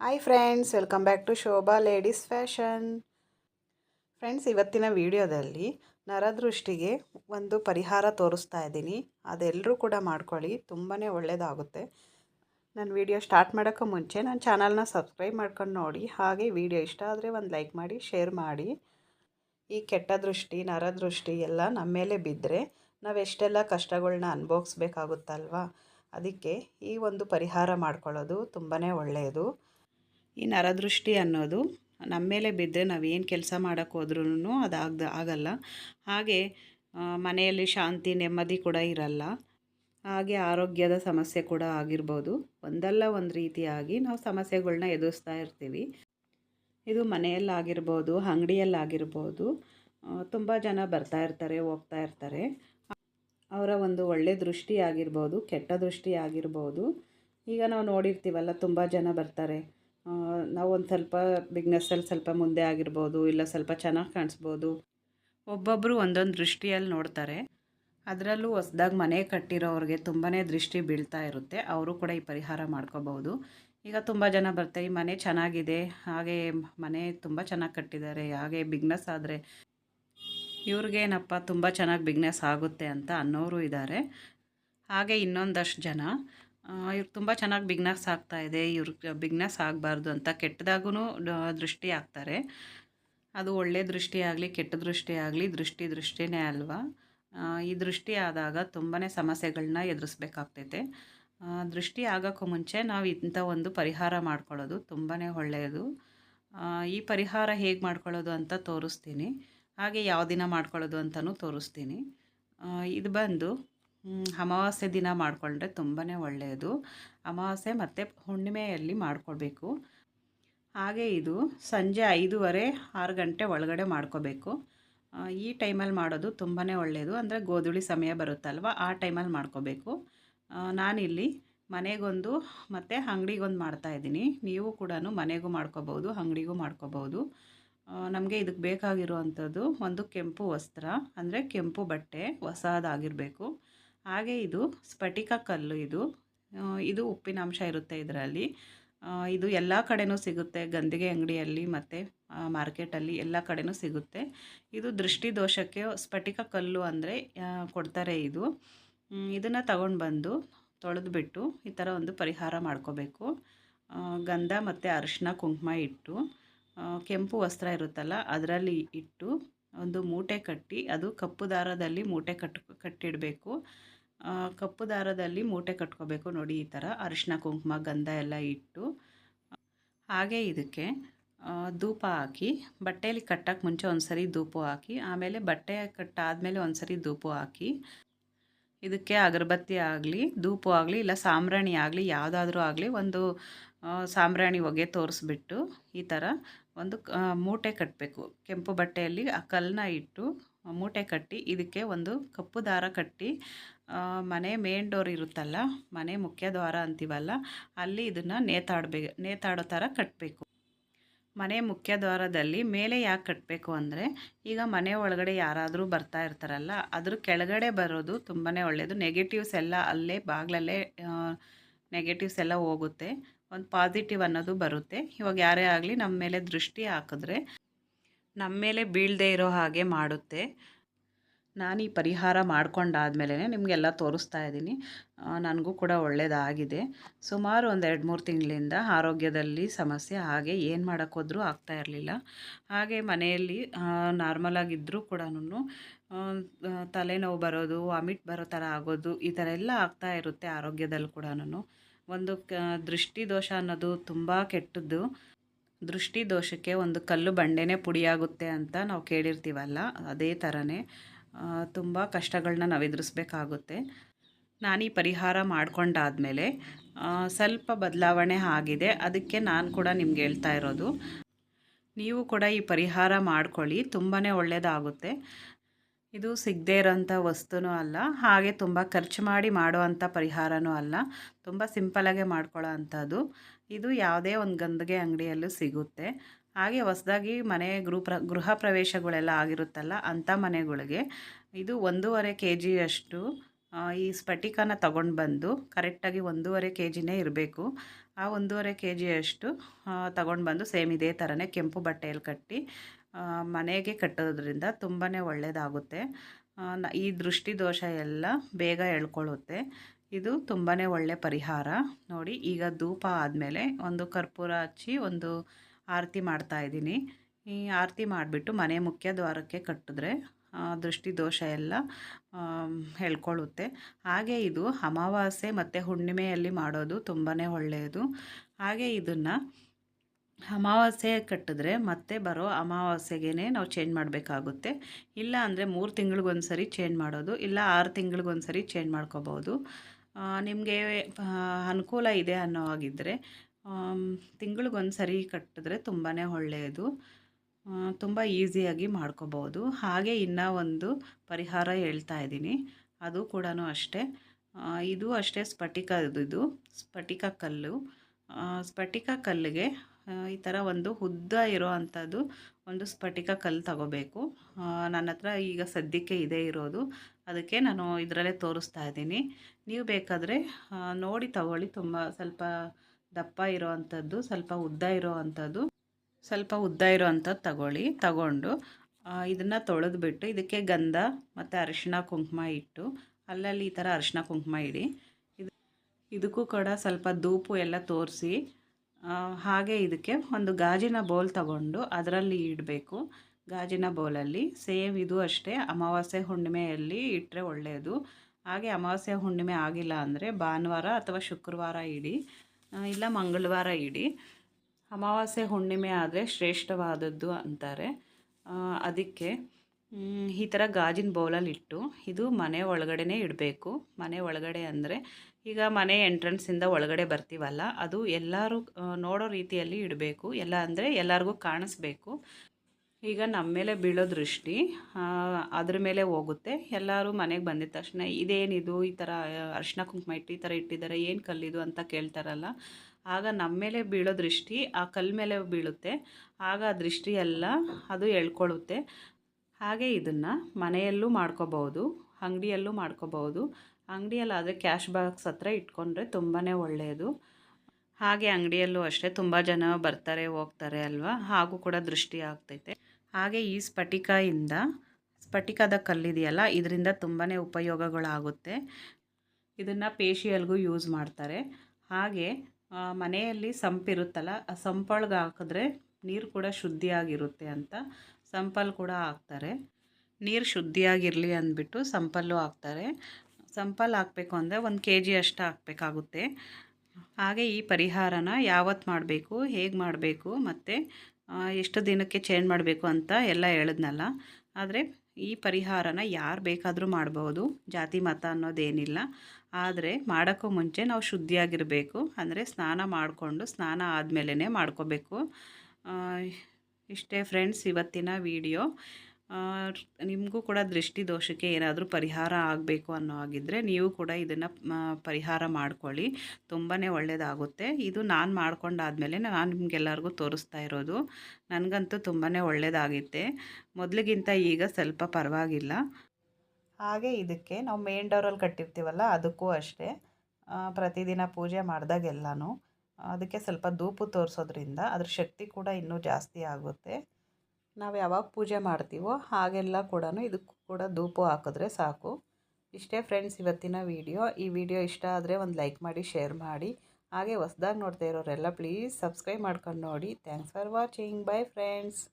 Hi friends welcome back to Shobha ladies fashion friends ಇವತ್ತಿನ ವಿಡಿಯೋದಲ್ಲಿ ನರದೃಷ್ಟಿಗೆ ಒಂದು ಪರಿಹಾರ ತೋರಿಸ್ತಾ ಇದ್ದೀನಿ. ಅದೆಲ್ಲರೂ ಕೂಡ ಮಾಡ್ಕೊಳ್ಳಿ ತುಂಬಾ ಒಳ್ಳೆಯದಾಗುತ್ತೆ ನನ್ನ ವಿಡಿಯೋ ಸ್ಟಾರ್ಟ್ ಮಾಡೋಕ್ಕೂ ಮುಂಚೆ ನನ್ನ ಚಾನಲ್ನ ಸಬ್ಸ್ಕ್ರೈಬ್ ಮಾಡ್ಕೊಂಡು ನೋಡಿ. ಹಾಗೆ ವಿಡಿಯೋ ಇಷ್ಟ ಆದರೆ ಒಂದು ಲೈಕ್ ಮಾಡಿ, ಶೇರ್ ಮಾಡಿ. ಈ ಕೆಟ್ಟ ದೃಷ್ಟಿ, ನರದೃಷ್ಟಿ ಎಲ್ಲ ನಮ್ಮ ಮೇಲೆ ಬಿದ್ದರೆ ನಾವು ಎಷ್ಟೆಲ್ಲ ಕಷ್ಟಗಳನ್ನ ಅನುಭವಿಸ್ಬೇಕಾಗುತ್ತಲ್ವಾ ಅದಕ್ಕೆ ಈ ಒಂದು ಪರಿಹಾರ ಮಾಡ್ಕೊಳ್ಳೋದು ತುಂಬಾ ಒಳ್ಳೆಯದು ಈ ನರದೃಷ್ಟಿ ಅನ್ನೋದು ನಮ್ಮ ಮೇಲೆ ಬಿದ್ದರೆ ನಾವು ಏನು ಕೆಲಸ ಮಾಡೋಕ್ಕೆ ಹೋದ್ರೂ ಅದಾಗ್ದ ಆಗಲ್ಲ. ಹಾಗೆ ಮನೆಯಲ್ಲಿ ಶಾಂತಿ, ನೆಮ್ಮದಿ ಕೂಡ ಇರಲ್ಲ. ಹಾಗೆ ಆರೋಗ್ಯದ ಸಮಸ್ಯೆ ಕೂಡ ಆಗಿರ್ಬೋದು. ಒಂದಲ್ಲ ಒಂದು ರೀತಿಯಾಗಿ ನಾವು ಸಮಸ್ಯೆಗಳನ್ನ ಎದುರಿಸ್ತಾ ಇರ್ತೀವಿ. ಇದು ಮನೆಯಲ್ಲಾಗಿರ್ಬೋದು, ಅಂಗಡಿಯಲ್ಲಾಗಿರ್ಬೋದು ತುಂಬ ಜನ ಬರ್ತಾ ಇರ್ತಾರೆ, ಹೋಗ್ತಾ ಇರ್ತಾರೆ. ಅವರ ಒಂದು ಒಳ್ಳೆ ದೃಷ್ಟಿ ಆಗಿರ್ಬೋದು, ಕೆಟ್ಟ ದೃಷ್ಟಿ ಆಗಿರ್ಬೋದು. ಈಗ ನಾವು ನೋಡಿರ್ತೀವಲ್ಲ, ತುಂಬ ಜನ ಬರ್ತಾರೆ. ನಾವು ಒಂದು ಸ್ವಲ್ಪ ಬಿಗ್ನೆಸ್ಸಲ್ಲಿ ಸ್ವಲ್ಪ ಮುಂದೆ ಆಗಿರ್ಬೋದು, ಇಲ್ಲ ಸ್ವಲ್ಪ ಚೆನ್ನಾಗಿ ಕಾಣಿಸ್ಬೋದು. ಒಬ್ಬೊಬ್ಬರು ಒಂದೊಂದು ದೃಷ್ಟಿಯಲ್ಲಿ ನೋಡ್ತಾರೆ. ಅದರಲ್ಲೂ ಹೊಸ್ದಾಗಿ ಮನೆ ಕಟ್ಟಿರೋರಿಗೆ ತುಂಬಾ ದೃಷ್ಟಿ ಬೀಳ್ತಾ ಇರುತ್ತೆ. ಅವರು ಕೂಡ ಈ ಪರಿಹಾರ ಮಾಡ್ಕೋಬಹುದು. ಈಗ ತುಂಬ ಜನ ಬರ್ತಾರೆ, ಈ ಮನೆ ಚೆನ್ನಾಗಿದೆ, ಹಾಗೆ ಮನೆ ತುಂಬ ಚೆನ್ನಾಗಿ ಕಟ್ಟಿದ್ದಾರೆ, ಹಾಗೆ ಬಿಗ್ನೆಸ್ ಆದರೆ ಇವ್ರಿಗೇನಪ್ಪ ತುಂಬ ಚೆನ್ನಾಗಿ ಬಿಗ್ನೆಸ್ ಆಗುತ್ತೆ ಅಂತ ಅನ್ನೋರು ಇದ್ದಾರೆ ಹಾಗೆ ಇನ್ನೊಂದಷ್ಟು ಜನ ಇವ್ರು ತುಂಬ ಚೆನ್ನಾಗಿ ಬಿಗ್ನೆಸ್ ಆಗ್ತಾ ಇದೆ ಇವ್ರಿಗೆ ಬಿಗ್ನೆಸ್ ಆಗಬಾರ್ದು ಅಂತ ಕೆಟ್ಟದಾಗೂ ದೃಷ್ಟಿ ಆಗ್ತಾರೆ. ಅದು ಒಳ್ಳೆ ದೃಷ್ಟಿ ಆಗಲಿ, ಕೆಟ್ಟ ದೃಷ್ಟಿ ಆಗಲಿ, ದೃಷ್ಟಿ ದೃಷ್ಟಿನೇ ಅಲ್ವಾ? ಈ ದೃಷ್ಟಿ ಆದಾಗ ತುಂಬಾ ಸಮಸ್ಯೆಗಳನ್ನ ಎದುರಿಸ್ಬೇಕಾಗ್ತೈತೆ. ದೃಷ್ಟಿ ಆಗೋಕ್ಕೂ ಮುಂಚೆ ನಾವು ಇಂಥ ಒಂದು ಪರಿಹಾರ ಮಾಡ್ಕೊಳ್ಳೋದು ತುಂಬಾ ಒಳ್ಳೆಯದು. ಈ ಪರಿಹಾರ ಹೇಗೆ ಮಾಡ್ಕೊಳ್ಳೋದು ಅಂತ ತೋರಿಸ್ತೀನಿ. ಹಾಗೆ ಯಾವ ದಿನ ಮಾಡ್ಕೊಳ್ಳೋದು ಅಂತಲೂ ತೋರಿಸ್ತೀನಿ. ಇದು ಬಂದು ಅಮಾವಾಸ್ಯೆ ದಿನ ಮಾಡಿಕೊಂಡ್ರೆ ತುಂಬಾ ಒಳ್ಳೆಯದು ಅಮಾವಾಸ್ಯೆ ಮತ್ತು ಹುಣ್ಣಿಮೆಯಲ್ಲಿ ಮಾಡ್ಕೊಳ್ಬೇಕು ಹಾಗೆ ಇದು ಸಂಜೆ ಐದೂವರೆ, ಆರು ಗಂಟೆ ಒಳಗಡೆ ಮಾಡ್ಕೋಬೇಕು. ಈ ಟೈಮಲ್ಲಿ ಮಾಡೋದು ತುಂಬಾ ಒಳ್ಳೆಯದು ಅಂದರೆ ಗೋಧುಳಿ ಸಮಯ ಬರುತ್ತಲ್ವ, ಆ ಟೈಮಲ್ಲಿ ಮಾಡ್ಕೋಬೇಕು. ನಾನಿಲ್ಲಿ ಮನೆಗೊಂದು ಮತ್ತು ಅಂಗಡಿಗೊಂದು ಮಾಡ್ತಾಯಿದ್ದೀನಿ ನೀವು ಕೂಡ ಮನೆಗೂ ಮಾಡ್ಕೋಬೋದು ಅಂಗಡಿಗೂ ಮಾಡ್ಕೋಬೋದು ನಮಗೆ ಇದಕ್ಕೆ ಬೇಕಾಗಿರುವಂಥದ್ದು ಒಂದು ಕೆಂಪು ವಸ್ತ್ರ, ಅಂದರೆ ಕೆಂಪು ಬಟ್ಟೆ ಹೊಸದಾಗಿರಬೇಕು. ಹಾಗೆ ಇದು ಸ್ಫಟಿಕ ಕಲ್ಲು ಇದು. ಇದು ಉಪ್ಪಿನಾಂಶ ಇರುತ್ತೆ ಇದರಲ್ಲಿ. ಇದು ಎಲ್ಲ ಕಡೆನೂ ಸಿಗುತ್ತೆ ಗಂದಿಗೆ ಅಂಗಡಿಯಲ್ಲಿ ಮತ್ತು ಮಾರ್ಕೆಟಲ್ಲಿ ಎಲ್ಲ ಕಡೆನೂ ಸಿಗುತ್ತೆ. ಇದು ದೃಷ್ಟಿ ದೋಷಕ್ಕೆ ಸ್ಫಟಿಕ ಕಲ್ಲು ಅಂದರೆ ಕೊಡ್ತಾರೆ ಇದು. ಇದನ್ನು ತಗೊಂಡು ಬಂದು ತೊಳೆದ್ಬಿಟ್ಟು ಈ ಥರ ಒಂದು ಪರಿಹಾರ ಮಾಡ್ಕೋಬೇಕು. ಗಂಧ ಮತ್ತು ಅರಿಶಿನ ಕುಂಕುಮ ಇಟ್ಟು ಕೆಂಪು ವಸ್ತ್ರ ಇರುತ್ತಲ್ಲ ಅದರಲ್ಲಿ ಇಟ್ಟು ಒಂದು ಮೂಟೆ ಕಟ್ಟಿ ಅದು ಕಪ್ಪು ದಾರದಲ್ಲಿ ಮೂಟೆ ಕಟ್, ಕಟ್ಟಿಡಬೇಕು. ಕಪ್ಪು ದಾರದಲ್ಲಿ ಮೂಟೆ ಕಟ್ಕೋಬೇಕು ನೋಡಿ ಈ ಥರ. ಅರಿಶಿನ, ಕುಂಕುಮ, ಗಂಧ ಎಲ್ಲ ಇಟ್ಟು. ಹಾಗೆ ಇದಕ್ಕೆ ಧೂಪ ಹಾಕಿ, ಬಟ್ಟೆಯಲ್ಲಿ ಕಟ್ಟಕ್ಕೆ ಮುಂಚೆ ಒಂದ್ಸರಿ ಧೂಪ ಹಾಕಿ, ಆಮೇಲೆ ಬಟ್ಟೆ ಕಟ್ಟಾದಮೇಲೆ ಒಂದು ಸರಿ ಧೂಪ ಹಾಕಿ. ಇದಕ್ಕೆ ಅಗರಬತ್ತಿ ಆಗಲಿ, ಧೂಪ ಆಗಲಿ, ಇಲ್ಲ ಸಾಂಬ್ರಾಣಿ ಆಗಲಿ, ಯಾವುದಾದ್ರೂ ಆಗಲಿ ಒಂದು ಸಾಂಬ್ರಾಣಿ ಹೊಗೆ ತೋರಿಸ್ಬಿಟ್ಟು ಈ ಥರ ಒಂದು ಮೂಟೆ ಕಟ್ಟಬೇಕು ಕೆಂಪು ಬಟ್ಟೆಯಲ್ಲಿ ಆ ಕಲ್ಲನ್ನ ಇಟ್ಟು ಮೂಟೆ ಕಟ್ಟಿ, ಇದಕ್ಕೆ ಒಂದು ಕಪ್ಪು ದಾರ ಕಟ್ಟಿ ಮನೆ ಮೇನ್ ಡೋರ್ ಇರುತ್ತಲ್ಲ, ಮನೆ ಮುಖ್ಯ ದ್ವಾರ ಅಂತೀವಲ್ಲ, ಅಲ್ಲಿ ಇದನ್ನು ನೇತಾಡಬೇಕು ನೇತಾಡೋ ಥರ ಕಟ್ಟಬೇಕು ಮನೆ ಮುಖ್ಯ ದ್ವಾರದಲ್ಲಿ ಮೇಲೆ ಯಾಕೆ ಕಟ್ಟಬೇಕು ಅಂದರೆ, ಈಗ ಮನೆ ಒಳಗಡೆ ಯಾರಾದರೂ ಬರ್ತಾ ಇರ್ತಾರಲ್ಲ, ಅದ್ರ ಕೆಳಗಡೆ ಬರೋದು ತುಂಬಾ ಒಳ್ಳೆಯದು ನೆಗೆಟಿವ್ಸ್ ಎಲ್ಲ ಅಲ್ಲೇ, ಬಾಗಿಲಲ್ಲೇ ನೆಗೆಟಿವ್ಸ್ ಎಲ್ಲ ಹೋಗುತ್ತೆ. ಒಂದು ಪಾಸಿಟಿವ್ ಅನ್ನೋದು ಬರುತ್ತೆ. ಇವಾಗ ಯಾರೇ ಆಗಲಿ ನಮ್ಮ ಮೇಲೆ ದೃಷ್ಟಿ ಹಾಕಿದ್ರೆ ನಮ್ಮ ಮೇಲೆ ಬೀಳದೇ ಇರೋ ಹಾಗೆ ಮಾಡುತ್ತೆ. ನಾನು ಈ ಪರಿಹಾರ ಮಾಡ್ಕೊಂಡಾದ್ಮೇಲೆ ನಿಮಗೆಲ್ಲ ತೋರಿಸ್ತಾ ಇದ್ದೀನಿ. ನನಗೂ ಕೂಡ ಒಳ್ಳೆಯದಾಗಿದೆ ಸುಮಾರು ಒಂದು ಎರಡು ಮೂರು ತಿಂಗಳಿಂದ ಆರೋಗ್ಯದಲ್ಲಿ ಸಮಸ್ಯೆ, ಹಾಗೆ ಏನು ಮಾಡೋಕ್ಕೋದ್ರೂ ಆಗ್ತಾ ಇರಲಿಲ್ಲ. ಹಾಗೆ ಮನೆಯಲ್ಲಿ ನಾರ್ಮಲಾಗಿದ್ದರೂ ಕೂಡ ತಲೆನೋವು ಬರೋದು, ವಾಮಿಟ್ ಬರೋ ಥರ ಆಗೋದು, ಈ ಥರ ಎಲ್ಲ ಆಗ್ತಾ ಇರುತ್ತೆ ಆರೋಗ್ಯದಲ್ಲಿ ಕೂಡ ಒಂದು ದೃಷ್ಟಿ ದೋಷ ಅನ್ನೋದು ತುಂಬ ಕೆಟ್ಟದ್ದು. ದೃಷ್ಟಿ ದೋಷಕ್ಕೆ ಒಂದು ಕಲ್ಲು ಬಂಡೆನೇ ಪುಡಿಯಾಗುತ್ತೆ ಅಂತ ನಾವು ಕೇಳಿರ್ತೀವಲ್ಲ, ಅದೇ ಥರನೇ ತುಂಬ ಕಷ್ಟಗಳನ್ನ ನಾವು ಎದುರಿಸ್ಬೇಕಾಗುತ್ತೆ ನಾನು ಈ ಪರಿಹಾರ ಮಾಡ್ಕೊಂಡಾದಮೇಲೆ ಸ್ವಲ್ಪ ಬದಲಾವಣೆ ಆಗಿದೆ, ಅದಕ್ಕೆ ನಾನು ಕೂಡ ನಿಮ್ಗೆ ಹೇಳ್ತಾ ಇರೋದು. ನೀವು ಕೂಡ ಈ ಪರಿಹಾರ ಮಾಡ್ಕೊಳ್ಳಿ ತುಂಬಾ ಒಳ್ಳೆಯದಾಗುತ್ತೆ ಇದು ಸಿಗದೇ ಇರೋಂಥ ವಸ್ತುನೂ ಅಲ್ಲ, ಹಾಗೆ ತುಂಬ ಖರ್ಚು ಮಾಡಿ ಮಾಡೋ ಅಂಥ ಪರಿಹಾರನೂ ಅಲ್ಲ, ತುಂಬ ಸಿಂಪಲಾಗೆ ಮಾಡ್ಕೊಳ್ಳೋ ಅಂಥದ್ದು. ಇದು ಯಾವುದೇ ಒಂದು ಗಂದಗೆ ಅಂಗಡಿಯಲ್ಲೂ ಸಿಗುತ್ತೆ. ಹಾಗೆ ಹೊಸದಾಗಿ ಮನೆ ಗೃಹ ಗೃಹ ಪ್ರವೇಶಗಳೆಲ್ಲ ಆಗಿರುತ್ತಲ್ಲ ಅಂಥ ಮನೆಗಳಿಗೆ ಇದು ಒಂದೂವರೆ ಕೆ ಜಿಯಷ್ಟು ಈ ಸ್ಫಟಿಕನ ತಗೊಂಡು ಬಂದು ಕರೆಕ್ಟಾಗಿ ಒಂದೂವರೆ ಕೆ ಜಿನೇ ಇರಬೇಕು. ಆ ಒಂದೂವರೆ ಕೆ ಜಿಯಷ್ಟು ತಗೊಂಡು ಬಂದು ಸೇಮ್ ಇದೇ ಥರನೇ ಕೆಂಪು ಬಟ್ಟೆಯಲ್ಲಿ ಕಟ್ಟಿ ಮನೆಗೆ ಕಟ್ಟೋದ್ರಿಂದ ತುಂಬಾ ಒಳ್ಳೆಯದಾಗುತ್ತೆ ಈ ದೃಷ್ಟಿ ದೋಷ ಎಲ್ಲ ಬೇಗ ಎಳ್ಕೊಳ್ಳುತ್ತೆ. ಇದು ತುಂಬಾ ಒಳ್ಳೆ ಪರಿಹಾರ. ನೋಡಿ, ಈಗ ಧೂಪ ಆದಮೇಲೆ ಒಂದು ಕರ್ಪೂರ ಹಚ್ಚಿ ಒಂದು ಆರತಿ ಮಾಡ್ತಾ ಇದ್ದೀನಿ. ಈ ಆರತಿ ಮಾಡಿಬಿಟ್ಟು ಮನೆ ಮುಖ್ಯ ದ್ವಾರಕ್ಕೆ ಕಟ್ಟಿದ್ರೆ ದೃಷ್ಟಿ ದೋಷ ಎಲ್ಲ ಹೇಳ್ಕೊಳ್ಳುತ್ತೆ ಹಾಗೆ ಇದು ಅಮಾವಾಸ್ಯೆ ಮತ್ತು ಹುಣ್ಣಿಮೆಯಲ್ಲಿ ಮಾಡೋದು ತುಂಬಾ ಒಳ್ಳೆಯದು. ಹಾಗೆ ಇದನ್ನು ಅಮಾವಾಸ್ಯೆ ಕಟ್ಟಿದ್ರೆ ಮತ್ತೆ ಬರೋ ಅಮಾವಾಸ್ಯೆಗೇ ನಾವು ಚೇಂಜ್ ಮಾಡಬೇಕಾಗುತ್ತೆ. ಇಲ್ಲ ಅಂದರೆ ಮೂರು ತಿಂಗಳಿಗೊಂದು ಸರಿ ಚೇಂಜ್ ಮಾಡೋದು, ಇಲ್ಲ ಆರು ತಿಂಗಳಿಗೊಂದು ಸರಿ ಚೇಂಜ್ ಮಾಡ್ಕೋಬೋದು. ನಿಮಗೆ ಅನುಕೂಲ ಇದೆ ಅನ್ನೋ ಹಾಗಿದ್ದರೆ ತಿಂಗಳಿಗೊಂದು ಸರಿ ಕಟ್ಟಿದ್ರೆ ತುಂಬಾ ಒಳ್ಳೆಯದು. ತುಂಬ ಈಸಿಯಾಗಿ ಮಾಡ್ಕೋಬೋದು ಹಾಗೆ ಇನ್ನೂ ಒಂದು ಪರಿಹಾರ ಹೇಳ್ತಾ ಇದ್ದೀನಿ. ಅದು ಕೂಡ ಅಷ್ಟೇ. ಇದು ಅಷ್ಟೇ ಸ್ಫಟಿಕದ್ದು ಸ್ಫಟಿಕ ಕಲ್ಲು. ಸ್ಫಟಿಕ ಕಲ್ಲಿಗೆ ಈ ಥರ ಒಂದು ಉದ್ದ ಇರೋ ಅಂಥದ್ದು ಒಂದು ಸ್ಫಟಿಕ ಕಲ್ಲು ತಗೋಬೇಕು. ನನ್ನ ಹತ್ರ ಈಗ ಸದ್ಯಕ್ಕೆ ಇದೇ ಇರೋದು. ಅದಕ್ಕೆ ನಾನು ಇದರಲ್ಲೇ ತೋರಿಸ್ತಾ ಇದ್ದೀನಿ. ನೀವು ಬೇಕಾದರೆ ನೋಡಿ ತಗೊಳ್ಳಿ. ತುಂಬ ಸ್ವಲ್ಪ ದಪ್ಪ ಇರೋ ಅಂಥದ್ದು ಸ್ವಲ್ಪ ಉದ್ದ ಇರೋ ಅಂಥದ್ದು ಸ್ವಲ್ಪ ಉದ್ದ ಇರೋ ಅಂಥದ್ದು ತಗೊಳ್ಳಿ. ತಗೊಂಡು ಇದನ್ನು ತೊಳೆದ್ಬಿಟ್ಟು ಇದಕ್ಕೆ ಗಂಧ ಮತ್ತು ಅರಿಶಿಣ ಕುಂಕುಮ ಇಟ್ಟು, ಅಲ್ಲಲ್ಲಿ ಈ ಥರ ಅರಿಶಿಣ ಕುಂಕುಮ ಇಡಿ. ಇದು, ಇದಕ್ಕೂ ಕೂಡ ಸ್ವಲ್ಪ ಧೂಪು ಎಲ್ಲ ತೋರಿಸಿ ಹಾಗೆ ಇದಕ್ಕೆ ಒಂದು ಗಾಜಿನ ಬೌಲ್ ತಗೊಂಡು ಅದರಲ್ಲಿ ಇಡಬೇಕು. ಗಾಜಿನ ಬೌಲಲ್ಲಿ ಸೇಮ್ ಇದು ಅಷ್ಟೇ, ಅಮಾವಾಸ್ಯೆ ಹುಣ್ಣಿಮೆಯಲ್ಲಿ ಇಟ್ಟರೆ ಒಳ್ಳೆಯದು ಹಾಗೆ ಅಮಾವಾಸ್ಯೆ ಹುಣ್ಣಿಮೆ ಆಗಿಲ್ಲ ಅಂದರೆ ಭಾನುವಾರ ಅಥವಾ ಶುಕ್ರವಾರ ಇಡಿ ಇಲ್ಲ ಮಂಗಳವಾರ ಇಡಿ. ಅಮಾವಾಸ್ಯೆ ಹುಣ್ಣಿಮೆ ಆದರೆ ಶ್ರೇಷ್ಠವಾದದ್ದು ಅಂತಾರೆ. ಅದಕ್ಕೆ ಈ ಥರ ಗಾಜಿನ ಬೌಲಲ್ಲಿ ಇಟ್ಟು ಇದು ಮನೆ ಒಳಗಡೆನೇ ಇಡಬೇಕು. ಮನೆ ಒಳಗಡೆ ಅಂದರೆ ಈಗ ಮನೆ ಎಂಟ್ರೆನ್ಸಿಂದ ಒಳಗಡೆ ಬರ್ತೀವಲ್ಲ, ಅದು ಎಲ್ಲರೂ ನೋಡೋ ರೀತಿಯಲ್ಲಿ ಇಡಬೇಕು. ಎಲ್ಲ ಅಂದರೆ ಎಲ್ಲರಿಗೂ ಕಾಣಿಸ್ಬೇಕು. ಈಗ ನಮ್ಮ ಮೇಲೆ ಬೀಳೋ ದೃಷ್ಟಿ ಅದ್ರ ಮೇಲೆ ಹೋಗುತ್ತೆ. ಎಲ್ಲರೂ ಮನೆಗೆ ಬಂದಿದ್ದ ತಕ್ಷಣ, ಇದೇನಿದು? ಈ ಥರ ಅರ್ಶಿನ ಕುಂಕುಮ ಇಟ್ಟು ಈ ಥರ ಇಟ್ಟಿದ್ದಾರೆ, ಏನು ಕಲ್ಲಿದು? ಅಂತ ಕೇಳ್ತಾರಲ್ಲ. ಆಗ ನಮ್ಮ ಮೇಲೆ ಬೀಳೋ ದೃಷ್ಟಿ ಆ ಕಲ್ಲು ಮೇಲೆ ಬೀಳುತ್ತೆ. ಆಗ ಆ ದೃಷ್ಟಿ ಎಲ್ಲ ಅದು ಎಳ್ಕೊಳ್ಳುತ್ತೆ ಹಾಗೆ ಇದನ್ನು ಮನೆಯಲ್ಲೂ ಮಾಡ್ಕೋಬಹುದು, ಅಂಗಡಿಯಲ್ಲೂ ಮಾಡ್ಕೋಬೋದು ಅಂಗಡಿಯಲ್ಲಾದರೆ ಕ್ಯಾಶ್ ಬಾಕ್ಸ್ ಹತ್ರ ಇಟ್ಕೊಂಡ್ರೆ ತುಂಬಾ ಒಳ್ಳೆಯದು ಹಾಗೆ ಅಂಗಡಿಯಲ್ಲೂ ಅಷ್ಟೇ ತುಂಬ ಜನ ಬರ್ತಾರೆ, ಹೋಗ್ತಾರೆ ಅಲ್ವಾ? ಹಾಗೂ ಕೂಡ ದೃಷ್ಟಿ ಆಗ್ತೈತೆ. ಹಾಗೆ ಈ ಸ್ಫಟಿಕದಿಂದ ಸ್ಫಟಿಕದ ಕಲ್ಲಿದೆಯಲ್ಲ, ಇದರಿಂದ ತುಂಬಾ ಉಪಯೋಗಗಳಾಗುತ್ತೆ. ಇದನ್ನು ಪೇಶಿಯಲ್ಗೂ ಯೂಸ್ ಮಾಡ್ತಾರೆ. ಹಾಗೆ ಮನೆಯಲ್ಲಿ ಸಂಪಿರುತ್ತಲ್ಲ ಆ ಸಂಪೊಳ್ಗೆ ಹಾಕಿದ್ರೆ ನೀರು ಕೂಡ ಶುದ್ಧಿಯಾಗಿರುತ್ತೆ ಅಂತ ಸಂಪಲ್ ಕೂಡ ಹಾಕ್ತಾರೆ. ನೀರು ಶುದ್ಧಿಯಾಗಿರಲಿ ಅಂದ್ಬಿಟ್ಟು ಸಂಪಲ್ಲು ಹಾಕ್ತಾರೆ. ಸಂಪಲ್ ಹಾಕಬೇಕು ಅಂದರೆ ಒಂದು ಕೆ ಜಿ ಅಷ್ಟು ಹಾಕಬೇಕಾಗುತ್ತೆ. ಹಾಗೆ ಈ ಪರಿಹಾರನ ಯಾವತ್ತು ಮಾಡಬೇಕು, ಹೇಗೆ ಮಾಡಬೇಕು ಮತ್ತು ಎಷ್ಟು ದಿನಕ್ಕೆ ಚೇಂಜ್ ಮಾಡಬೇಕು ಅಂತ ಎಲ್ಲ ಹೇಳಿದ್ನಲ್ಲ. ಆದರೆ ಈ ಪರಿಹಾರನ ಯಾರು ಬೇಕಾದರೂ ಮಾಡ್ಬೋದು, ಜಾತಿ ಮತ ಅನ್ನೋದೇನಿಲ್ಲ. ಆದರೆ ಮಾಡೋಕ್ಕೂ ಮುಂಚೆ ನಾವು ಶುದ್ಧಿಯಾಗಿರಬೇಕು. ಅಂದರೆ ಸ್ನಾನ ಮಾಡಿಕೊಂಡು ಸ್ನಾನ ಆದಮೇಲೆ ಮಾಡ್ಕೋಬೇಕು. ಇಷ್ಟೇ ಫ್ರೆಂಡ್ಸ್ ಇವತ್ತಿನ ವಿಡಿಯೋ ನಿಮಗೂ ಕೂಡ ದೃಷ್ಟಿ ದೋಷಕ್ಕೆ ಏನಾದರೂ ಪರಿಹಾರ ಆಗಬೇಕು ಅನ್ನೋ ಹಾಗಿದ್ದರೆ ನೀವು ಕೂಡ ಇದನ್ನು ಪರಿಹಾರ ಮಾಡ್ಕೊಳ್ಳಿ. ತುಂಬಾ ಒಳ್ಳೆಯದಾಗುತ್ತೆ ಇದು ನಾನು ಮಾಡ್ಕೊಂಡಾದ್ಮೇಲೆ ನಾನು ನಿಮಗೆಲ್ಲರಿಗೂ ತೋರಿಸ್ತಾ ಇರೋದು. ನನಗಂತೂ ತುಂಬಾ ಒಳ್ಳೆಯದಾಗಿತ್ತೆ ಮೊದಲಿಗಿಂತ ಈಗ ಸ್ವಲ್ಪ ಪರವಾಗಿಲ್ಲ. ಹಾಗೆ ಇದಕ್ಕೆ ನಾವು ಮೇನ್ ಡೋರಲ್ಲಿ ಕಟ್ಟಿರ್ತೀವಲ್ಲ, ಅದಕ್ಕೂ ಅಷ್ಟೇ. ಪ್ರತಿದಿನ ಪೂಜೆ ಮಾಡಿದಾಗೆಲ್ಲನೂ. ಅದಕ್ಕೆ ಸ್ವಲ್ಪ ಧೂಪು ತೋರಿಸೋದ್ರಿಂದ ಅದ್ರ ಶಕ್ತಿ ಕೂಡ ಇನ್ನೂ ಜಾಸ್ತಿ ಆಗುತ್ತೆ. ನಾವು ಯಾವಾಗ ಪೂಜೆ ಮಾಡ್ತೀವೋ ಹಾಗೆಲ್ಲ ಕೂಡ ಇದಕ್ಕೂ ಕೂಡ ಧೂಪು ಹಾಕಿದ್ರೆ ಸಾಕು. ಇಷ್ಟೇ ಫ್ರೆಂಡ್ಸ್ ಇವತ್ತಿನ ವಿಡಿಯೋ ಈ ವಿಡಿಯೋ ಇಷ್ಟ ಆದರೆ ಒಂದು ಲೈಕ್ ಮಾಡಿ ಶೇರ್ ಮಾಡಿ. ಹಾಗೆ ಹೊಸ್ದಾಗಿ ನೋಡ್ತಾ ಇರೋರೆಲ್ಲ ಪ್ಲೀಸ್ ಸಬ್ಸ್ಕ್ರೈಬ್ ಮಾಡ್ಕೊಂಡು ನೋಡಿ. Thanks for watching bye friends